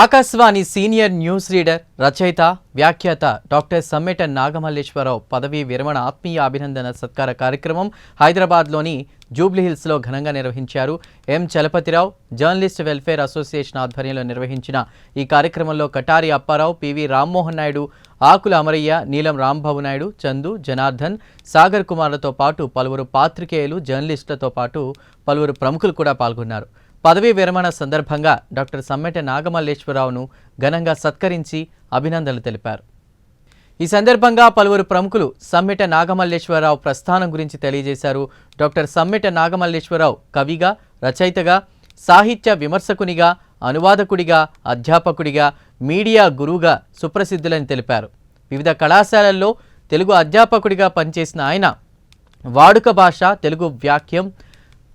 Akashvani senior news reader రచయిత వ్యాఖ్యాత doctor Sammeta Nagamalleswara Rao పదవీ విరమణ ఆత్మీయ అభినందన సత్కార కార్యక్రమం హైదరాబాద్లోని జూబ్లీహిల్స్లో ఘనంగా నిర్వహించారు M Chalapathi Rao journalist welfare association ఆధ్వర్యంలో నిర్వహించిన ఈ కార్యక్రమంలో కటారి అప్పారావు పివి రామ్మోహన్ నాయుడు ఆకుల అమరయ్య నీలం రాంబాబు నాయుడు చందు జనార్దన్ సాగర్ కుమార్లతో పాటు పలువురు పాత్రికేయులు జర్నలిస్టులతో పాటు పలువురు ప్రముఖులు కూడా పాల్గొన్నారు పదవీ విరమణ సందర్భంగా డాక్టర్ సమ్మెట నాగమల్లేశ్వరరావును ఘనంగా సత్కరించి అభినందనలు తెలిపారు ఈ సందర్భంగా పలువురు ప్రముఖులు సమ్మెట నాగమల్లేశ్వరరావు ప్రస్థానం గురించి తెలియజేశారు డాక్టర్ సమ్మెట నాగమల్లేశ్వరరావు కవిగా రచయితగా సాహిత్య విమర్శకునిగా అనువాదకుడిగా అధ్యాపకుడిగా మీడియా గురువుగా సుప్రసిద్ధులని తెలిపారు వివిధ కళాశాలల్లో తెలుగు అధ్యాపకుడిగా పనిచేసిన ఆయన వాడుక భాష తెలుగు వ్యాఖ్యం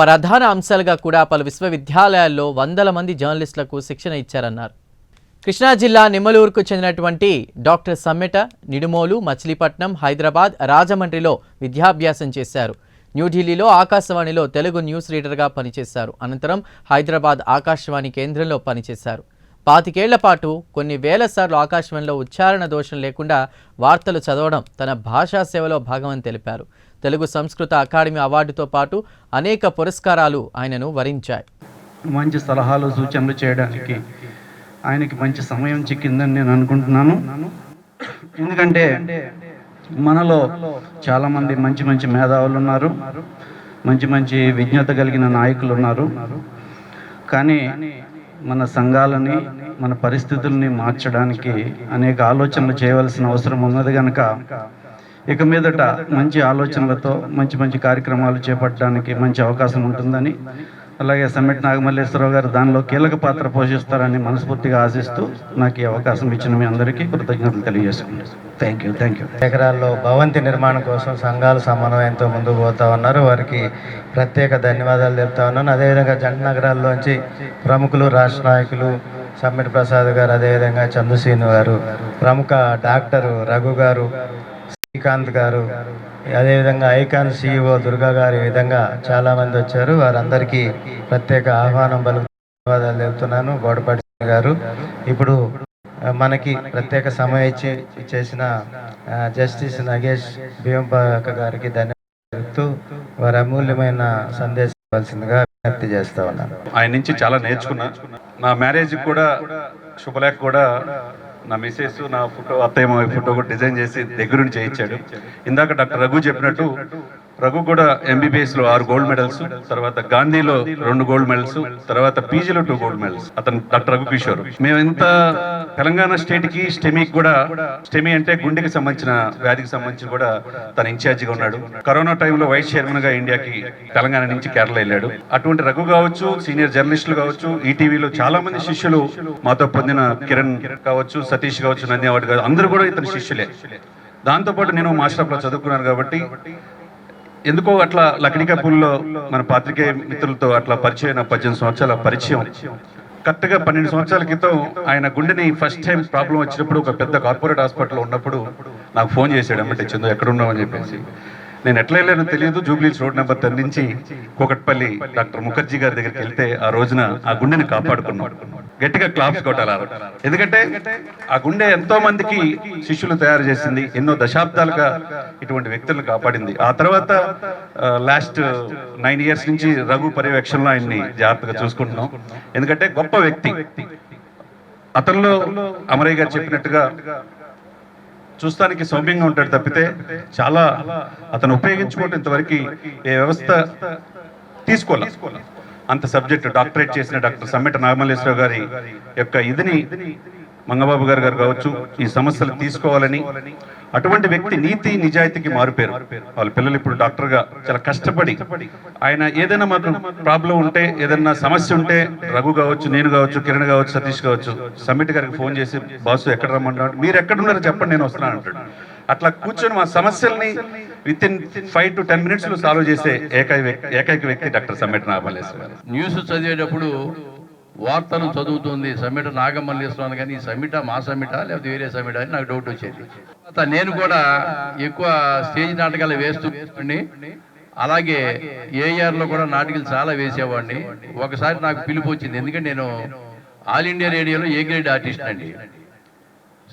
ప్రధాన అంశాలుగా కూడా పలు విశ్వవిద్యాలయాల్లో వందల మంది జర్నలిస్టులకు శిక్షణ ఇచ్చారన్నారు కృష్ణా జిల్లా నిమ్మలూరుకు చెందినటువంటి డాక్టర్ సమ్మెట నిడుమోలు మచిలీపట్నం హైదరాబాద్ రాజమండ్రిలో విద్యాభ్యాసం చేశారు న్యూఢిల్లీలో ఆకాశవాణిలో తెలుగు న్యూస్ రీడర్గా పనిచేశారు అనంతరం హైదరాబాద్ ఆకాశవాణి కేంద్రంలో పనిచేశారు పాతికేళ్ల పాటు కొన్ని వేల సార్లు ఆకాశవాణిలో ఉచ్చారణ దోషం లేకుండా వార్తలు చదవడం తన భాషా సేవలో భాగమని తెలిపారు తెలుగు సంస్కృత అకాడమీ అవార్డుతో పాటు అనేక పురస్కారాలు ఆయనను వరించాయి మంచి సలహాలు సూచనలు చేయడానికి ఆయనకి మంచి సమయం చిక్కిందని నేను అనుకుంటున్నాను ఎందుకంటే మనలో చాలామంది మంచి మంచి మేధావులు ఉన్నారు మంచి మంచి విజ్ఞత కలిగిన నాయకులు ఉన్నారు కానీ మన సంఘాలని మన పరిస్థితుల్ని మార్చడానికి అనేక ఆలోచనలు చేయవలసిన అవసరం ఉన్నది కనుక ఇక మీదట మంచి ఆలోచనలతో మంచి మంచి కార్యక్రమాలు చేపట్టడానికి మంచి అవకాశం ఉంటుందని అలాగే సమ్మెట్ నాగమల్లేశ్వరరావు గారు దానిలో కీలక పాత్ర పోషిస్తారని మనస్ఫూర్తిగా ఆశిస్తూ నాకు ఈ అవకాశం ఇచ్చిన మీ అందరికీ కృతజ్ఞతలు తెలియజేసుకున్నాను థ్యాంక్ యూ థ్యాంక్ యూ ఎకరాల్లో భవంతి నిర్మాణం కోసం సంఘాలు సమన్వయంతో ముందుకు పోతా ఉన్నారు వారికి ప్రత్యేక ధన్యవాదాలు చెప్తా ఉన్నాను అదేవిధంగా జంట నగరాల్లోంచి ప్రముఖులు రాష్ట్ర నాయకులు సమ్మెట్ ప్రసాద్ గారు అదేవిధంగా చంద్రశీను గారు ప్రముఖ డాక్టర్ రఘు గారు శ్రీకాంత్ గారు అదేవిధంగా ఐకాన్ సిఇఓ e దుర్గా గారు ఈ విధంగా చాలామంది వచ్చారు వారందరికీ ప్రత్యేక ఆహ్వానం బలు ధన్యవాదాలు చెబుతున్నాను గోడపాటి గారు ఇప్పుడు మనకి ప్రత్యేక సమయం ఇచ్చి చేసిన జస్టిస్ నగేష్ భీమంపాక గారికి ధన్యవాదాలు చెబుతూ వారి అమూల్యమైన సందేశం ఇవ్వాల్సిందిగా విజ్ఞప్తి చేస్తా ఉన్నాను ఆయన నుంచి చాలా నేర్చుకున్నా నా మ్యారేజ్ కూడా శుభలేఖ కూడా నా మిస్సెస్ నా ఫోటో అత్తయ్య ఫోటో కూడా డిజైన్ చేసి దగ్గరుండి చేయించాడు ఇందాక డాక్టర్ రఘు చెప్పినట్టు రఘు కూడా ఎంబీబీఎస్ లో ఆరు గోల్డ్ మెడల్స్ తర్వాత గాంధీలో రెండు గోల్డ్ మెడల్స్ తర్వాత పీజీలో టూ గోల్డ్ మెడల్స్ అతను డాక్టర్ రఘు కిషోర్ మేము ఇంత తెలంగాణ స్టేట్ కి స్టెమీకి కూడా స్టెమీ అంటే గుండెకి సంబంధించిన వ్యాధికి సంబంధించి కూడా తన ఇన్ఛార్జిగా ఉన్నాడు కరోనా టైంలో వైస్ చైర్మన్ గా ఇండియాకి తెలంగాణ నుంచి కేరళ వెళ్ళాడు అటువంటి రఘు కావచ్చు సీనియర్ జర్నలిస్టులు కావచ్చు ఈటీవీలో e చాలా మంది శిష్యులు మాతో పొందిన కిరణ్ కావచ్చు సతీష్ కావచ్చు నంది అవార్డు కావచ్చు అందరూ కూడా ఇతని శిష్యులే దాంతోపాటు నేను మాస్టర్ చదువుకున్నాను కాబట్టి ఎందుకో అట్లా పూల్లో మన పాత్రికేయ మిత్రులతో అట్లా పరిచయం పద్దెనిమిది సంవత్సరాల పరిచయం కరెక్ట్గా పన్నెండు సంవత్సరాల క్రితం ఆయన గుండెని ఫస్ట్ టైం ప్రాబ్లం వచ్చినప్పుడు ఒక పెద్ద కార్పొరేట్ హాస్పిటల్లో ఉన్నప్పుడు నాకు ఫోన్ చేశాడు అమ్మటే చందు ఎక్కడున్నావు అని చెప్పేసి నేను ఎట్లా వెళ్ళానో తెలియదు జూబ్లీస్ రోడ్ నెంబర్ టెన్ నుంచి కోకట్పల్లి డాక్టర్ ముఖర్జీ గారి దగ్గరికి వెళ్తే ఆ రోజున ఆ గుండెని కాపాడుకున్నాం గట్టిగా క్లాప్స్ కొట్టాలన్నారు ఎందుకంటే ఆ గుండె ఎంతో మందికి శిష్యులు తయారు చేసింది ఎన్నో దశాబ్దాలుగా ఇటువంటి వ్యక్తులను కాపాడింది ఆ తర్వాత లాస్ట్ నైన్ ఇయర్స్ నుంచి రఘు పర్యవేక్షణలో ఆయన్ని జాగ్రత్తగా చూసుకుంటున్నాం ఎందుకంటే గొప్ప వ్యక్తి అతనిలో అమరయ్య గారు చెప్పినట్టుగా చూస్తానికి సౌమ్యంగా ఉంటాడు తప్పితే చాలా అతను ఉపయోగించుకోవటం ఇంతవరకు ఏ వ్యవస్థ తీసుకోవాలి అంత సబ్జెక్ట్ డాక్టరేట్ చేసిన డాక్టర్ సమ్మెట నాగమల్లేశ్వరరావు గారి యొక్క ఇదిని మంగబాబు గారు గారు కావచ్చు ఈ సమస్యలు తీసుకోవాలని అటువంటి వ్యక్తి నీతి నిజాయితీకి మారుపేరు వాళ్ళ పిల్లలు ఇప్పుడు డాక్టర్గా చాలా కష్టపడి ఆయన ఏదైనా మాకు ప్రాబ్లం ఉంటే ఏదైనా సమస్య ఉంటే రఘు కావచ్చు నేను కావచ్చు కిరణ్ కావచ్చు సతీష్ కావచ్చు సమ్మిట్ గారికి ఫోన్ చేసి బాసు ఎక్కడ రమ్మంటాడు మీరు ఎక్కడున్నారో చెప్పండి నేను వస్తున్నాను అంటాడు అట్లా కూర్చొని మా సమస్యల్ని with in five to ten minutes లో సాల్వ్ చేసే ఏకైక ఏకైక వ్యక్తి డాక్టర్ సమ్మెట్ నాగమల్లేశ్వర న్యూస్ చదివేటప్పుడు వార్తలు చదువుతుంది సమ్మిట నాగమల్లేశ్వరాను కానీ ఈ సమ్మిట మా సమ్మిట లేకపోతే వేరే సమ్మిట అని నాకు డౌట్ వచ్చేది నేను కూడా ఎక్కువ స్టేజ్ నాటకాలు వేస్తూ వేస్తుండి అలాగే ఏఆర్లో కూడా నాటకాలు చాలా వేసేవాడిని ఒకసారి నాకు పిలుపు వచ్చింది ఎందుకంటే నేను ఆల్ ఇండియా రేడియోలో ఏ గ్రేడ్ ఆర్టిస్ట్ అండి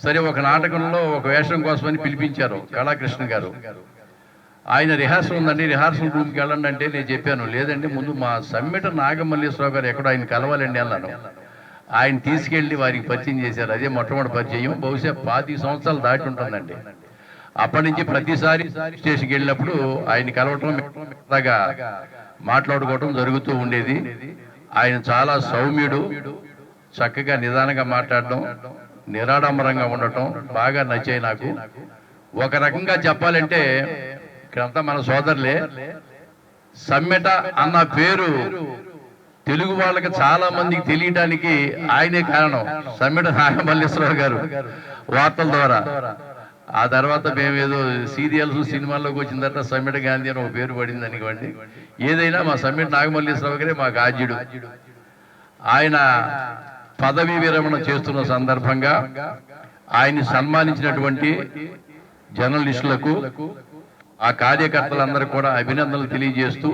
సరే ఒక నాటకంలో ఒక వేషం కోసమని పిలిపించారు కళాకృష్ణ గారు ఆయన రిహార్సల్ ఉందండి రిహార్సల్ రూమ్కి వెళ్ళండి అంటే నేను చెప్పాను లేదండి ముందు మా సమ్మిట నాగమల్లేశ్వరావు గారు ఎక్కడ ఆయన కలవాలండి అన్నాను ఆయన తీసుకెళ్ళి వారికి పరిచయం చేశారు అదే మొట్టమొదటి పరిచయం బహుశా పాతి సంవత్సరాలు దాటి ఉంటుందండి అప్పటి నుంచి ప్రతిసారి స్టేషన్కి వెళ్ళినప్పుడు ఆయన కలవటం మాట్లాడుకోవటం జరుగుతూ ఉండేది ఆయన చాలా సౌమ్యుడు చక్కగా నిదానంగా మాట్లాడడం నిరాడంబరంగా ఉండటం బాగా నచ్చాయి నాకు ఒక రకంగా చెప్పాలంటే ఇక్కడంతా మన సోదరులే సమ్మెట అన్న పేరు తెలుగు వాళ్ళకి చాలా మందికి తెలియడానికి ఆయనే కారణం సమ్మెట నాగమల్లేశ్వరరావు గారు వార్తల ద్వారా ఆ తర్వాత మేమేదో సీరియల్స్ సినిమాల్లోకి వచ్చిన తర్వాత సమ్మెట గాంధీ అని ఒక పేరు పడింది అనివ్వండి ఏదైనా మా సమ్మెట నాగమల్లేశ్వరరావు గారే మా గాజ్యుడు ఆయన పదవీ విరమణ చేస్తున్న సందర్భంగా ఆయన్ని సన్మానించినటువంటి జర్నలిస్టులకు ఆ కార్యకర్తలందరూ కూడా అభినందనలు తెలియజేస్తూ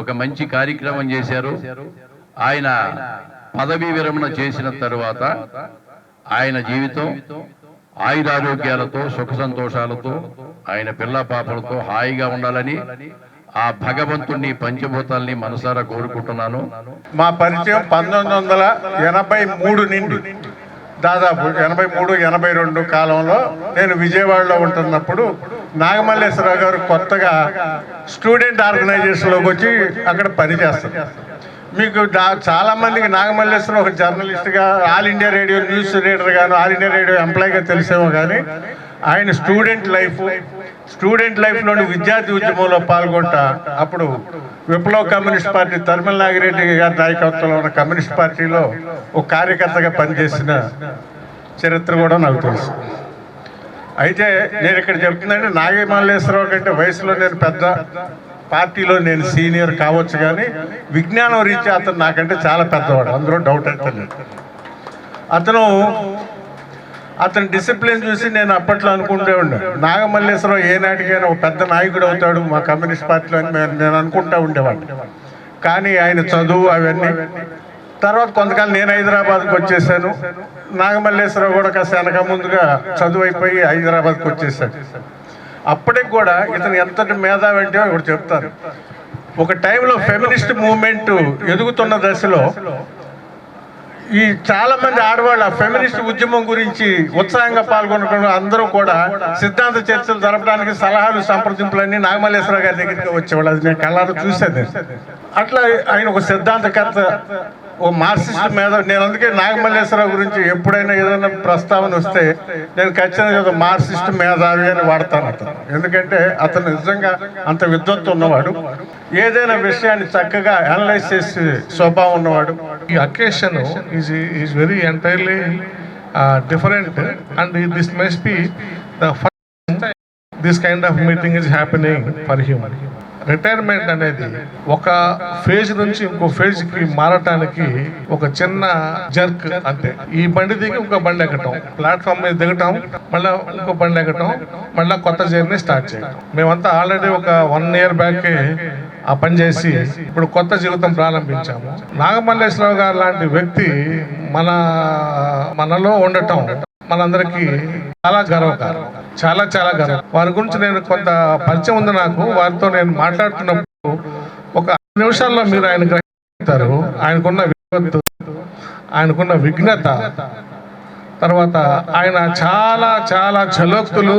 ఒక మంచి కార్యక్రమం చేశారు ఆయన పదవీ విరమణ చేసిన తరువాత ఆయన జీవితం ఆయురారోగ్యాలతో సుఖ సంతోషాలతో ఆయన పిల్ల పాపలతో హాయిగా ఉండాలని ఆ భగవంతుణ్ణి పంచభూతాల్ని మనసారా కోరుకుంటున్నాను మా పరిచయం పంతొమ్మిది వందల ఎనభై మూడు నుండి దాదాపు ఎనభై మూడు ఎనభై రెండు కాలంలో నేను విజయవాడలో ఉంటున్నప్పుడు నాగమల్లేశ్వరరావు గారు కొత్తగా స్టూడెంట్ ఆర్గనైజేషన్లోకి వచ్చి అక్కడ పనిచేస్తారు మీకు చాలామందికి నాగమల్లేశ్వరం ఒక జర్నలిస్ట్గా All India Radio news reader గాను ఆల్ ఇండియా రేడియో ఎంప్లాయీగా తెలిసేమో కానీ ఆయన స్టూడెంట్ లైఫ్ స్టూడెంట్ లైఫ్లోని విద్యార్థి ఉద్యమంలో పాల్గొంటా అప్పుడు విప్లవ కమ్యూనిస్ట్ పార్టీ తరిమల్ నాగిరెడ్డి గారి నాయకత్వంలో ఉన్న కమ్యూనిస్ట్ పార్టీలో ఒక కార్యకర్తగా పనిచేసిన చరిత్ర కూడా నాకు తెలుసు అయితే నేను ఇక్కడ చెప్తుందంటే నాగమల్లేశ్వరరావు కంటే వయసులో నేను పెద్ద పార్టీలో నేను సీనియర్ కావచ్చు కానీ విజ్ఞానం రీత్యా అతను నాకంటే చాలా పెద్దవాడు అందులో డౌట్ అయితే అతను అతని డిసిప్లిన్ చూసి నేను అప్పట్లో అనుకుంటూ నాగమల్లేశ్వరం ఏనాటికైనా ఒక పెద్ద నాయకుడు అవుతాడు మా కమ్యూనిస్ట్ పార్టీలో అని నేను అనుకుంటూ ఉండేవాడు కానీ ఆయన చదువు అవన్నీ తర్వాత కొంతకాలం నేను హైదరాబాద్కి వచ్చేసాను నాగమల్లేశ్వరరావు కూడా కాస్త వెనక ముందుగా చదువు అయిపోయి హైదరాబాద్కి వచ్చేసాను అప్పటికి కూడా ఇతను ఎంతటి అంటే ఇప్పుడు చెప్తాను ఒక టైంలో ఫెమినిస్ట్ మూమెంట్ ఎదుగుతున్న దశలో ఈ చాలా మంది ఆడవాళ్ళు ఫెమినిస్ట్ ఉద్యమం గురించి ఉత్సాహంగా పాల్గొనకుండా అందరూ కూడా సిద్ధాంత చర్చలు జరపడానికి సలహాలు సంప్రదింపులన్నీ నాగమల్లేశ్వర గారి దగ్గరికి వచ్చేవాళ్ళు అది నేను కళ్ళారు చూసేది అట్లా ఆయన ఒక సిద్ధాంతకర్త ఓ మార్క్సిస్ట్ మీద నేను అందుకే నాగమల్లేశ్వర గురించి ఎప్పుడైనా ఏదైనా ప్రస్తావన వస్తే నేను ఖచ్చితంగా మార్క్సిస్ట్ మేధావి అని వాడతాను అతను ఎందుకంటే అతను నిజంగా అంత విద్వత్తు ఉన్నవాడు ఏదైనా విషయాన్ని చక్కగా అనలైజ్ చేసే స్వభావం ఉన్నవాడు The occasion is very entirely uh, different, and this must be the first time this kind of meeting is happening for human. Retirement అనేది ఒక ఫేజ్ నుంచి ఇంకో ఫేజ్ కి మారటానికి ఒక చిన్న జర్క్ అంతే ఈ బండి దిగి ఇంకో బండి ఎక్కటం ప్లాట్ఫామ్ మీద దిగటం మళ్ళీ ఇంకో బండి ఎక్కటం మళ్ళీ కొత్త జర్నీ స్టార్ట్ చేయటం మేమంతా ఆల్రెడీ ఒక వన్ ఇయర్ బ్యాక్ ఆ పని చేసి ఇప్పుడు కొత్త జీవితం ప్రారంభించాము నాగమల్లేశ్వరరావు గారు లాంటి వ్యక్తి మన మనలో ఉండటం మనందరికీ చాలా గర్వకారం చాలా చాలా గర్వం వారి గురించి నేను కొంత పరిచయం ఉంది నాకు వారితో నేను మాట్లాడుతున్నప్పుడు ఒక నిమిషాల్లో మీరు ఆయన గ్రహిస్తారు ఆయనకున్న విపత్తు ఆయనకున్న విఘ్నత తర్వాత ఆయన చాలా చాలా చలోక్తులు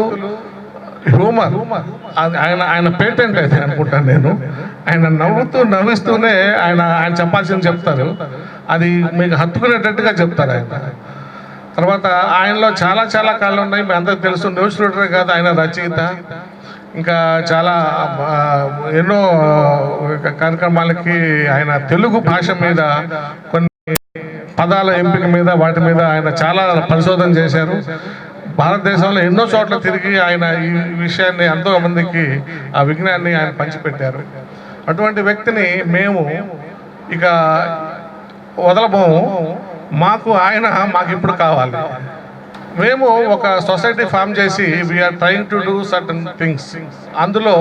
హ్యూమర్ ఆయన ఆయన పేటెంట్ అయితే అనుకుంటాను నేను ఆయన నవ్వుతూ నవ్విస్తూనే ఆయన ఆయన చెప్పాల్సింది చెప్తారు అది మీకు హత్తుకునేటట్టుగా చెప్తారు ఆయన తర్వాత ఆయనలో చాలా చాలా కళలు ఉన్నాయి మీ అందరికి తెలుసు న్యూస్ లీడరే కాదు ఆయన రచయిత ఇంకా చాలా ఎన్నో కార్యక్రమాలకి ఆయన తెలుగు భాష మీద కొన్ని పదాల ఎంపిక మీద వాటి మీద ఆయన చాలా పరిశోధన చేశారు భారతదేశంలో ఎన్నో చోట్ల తిరిగి ఆయన ఈ విషయాన్ని ఎంతో మందికి ఆ విజ్ఞాన్ని ఆయన పంచిపెట్టారు అటువంటి వ్యక్తిని మేము ఇక వదలబోము మాకు ఆయన మాకు ఇప్పుడు కావాలి మేము ఒక సొసైటీ ఫామ్ చేసి we're trying to do certain things అందులో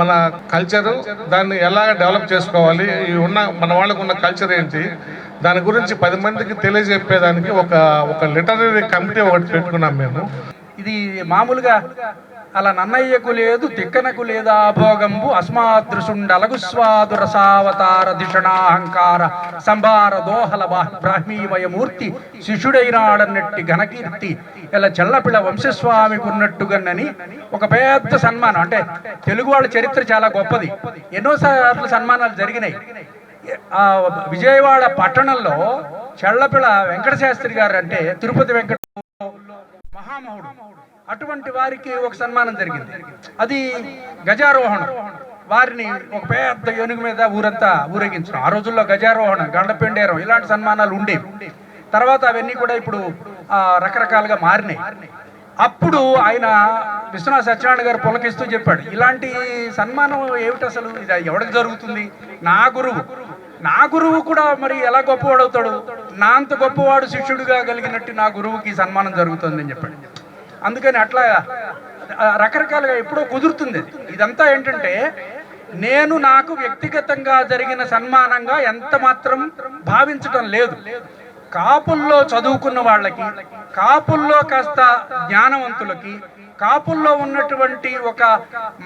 మన కల్చరు దాన్ని ఎలా డెవలప్ చేసుకోవాలి ఉన్న మన వాళ్ళకు ఉన్న కల్చర్ ఏంటి దాని గురించి పది మందికి తెలియజెప్పేదానికి ఒక ఒక లిటరీ కమిటీ ఒకటి పెట్టుకున్నాం మేము ఇది మామూలుగా అలా నన్నయ్యకు లేదు తిక్కనకు లేదా భోగంబు అస్మాదృశుండలగు స్వాదు రసావతార దిషణాహంకార సంభార దోహల బ్రాహ్మీమయమూర్తి శిష్యుడైనాడన్నట్టి ఘనకీర్తి ఇలా చెల్లపిళ్ళ వంశస్వామికి ఉన్నట్టుగానని ఒక పెద్ద సన్మానం అంటే తెలుగు వాళ్ళ చరిత్ర చాలా గొప్పది ఎన్నోసార్లు సన్మానాలు జరిగినాయి విజయవాడ పట్టణంలో చెల్లపిళ వెంకటశాస్త్రి గారు అంటే తిరుపతి వెంకట అటువంటి వారికి ఒక సన్మానం జరిగింది అది గజారోహణం వారిని ఒక పెద్ద ఎనుగు మీద ఊరంతా ఊరేగించడం ఆ రోజుల్లో గజారోహణ గండపెండేరం ఇలాంటి సన్మానాలు ఉండేవి తర్వాత అవన్నీ కూడా ఇప్పుడు రకరకాలుగా మారినాయి అప్పుడు ఆయన విశ్వనాథ్ సత్యనారాయణ గారు పులకిస్తూ చెప్పాడు ఇలాంటి సన్మానం ఏమిటి అసలు ఇది ఎవరికి జరుగుతుంది నా గురువు నా గురువు కూడా మరి ఎలా గొప్పవాడవుతాడు నా అంత గొప్పవాడు శిష్యుడిగా కలిగినట్టు నా గురువుకి సన్మానం జరుగుతుందని చెప్పాడు అందుకని అట్లా రకరకాలుగా ఎప్పుడో కుదురుతుంది ఇదంతా ఏంటంటే నేను నాకు వ్యక్తిగతంగా జరిగిన సన్మానంగా ఎంత మాత్రం భావించటం లేదు కాపుల్లో చదువుకున్న వాళ్ళకి కాపుల్లో కాస్త జ్ఞానవంతులకి కాపుల్లో ఉన్నటువంటి ఒక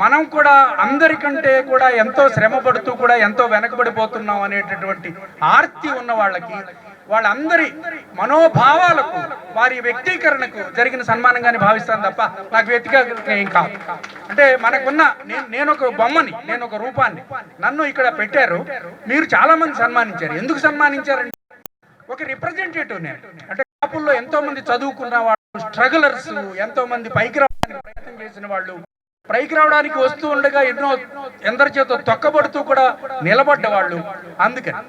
మనం కూడా అందరికంటే కూడా ఎంతో శ్రమ పడుతూ కూడా ఎంతో వెనకబడిపోతున్నాం అనేటటువంటి ఆర్తి ఉన్న వాళ్ళకి వాళ్ళందరి మనోభావాలకు వారి వ్యక్తీకరణకు జరిగిన సన్మానంగానే భావిస్తాను తప్ప నాకు వ్యక్తిగత ఏం కాదు అంటే మనకున్న నేను ఒక బొమ్మని నేను ఒక రూపాన్ని నన్ను ఇక్కడ పెట్టారు మీరు చాలా మంది సన్మానించారు ఎందుకు సన్మానించారంటే ఒక రిప్రజెంటేటివ్ నేను అంటే కాపుల్లో ఎంతో మంది చదువుకున్న వాళ్ళు స్ట్రగులర్స్ ఎంతో మంది పైకి రావడానికి ప్రయత్నం చేసిన వాళ్ళు పైకి రావడానికి వస్తూ ఉండగా ఎన్నో ఎందరి చేత తొక్కబడుతూ కూడా నిలబడ్డ వాళ్ళు అందుకని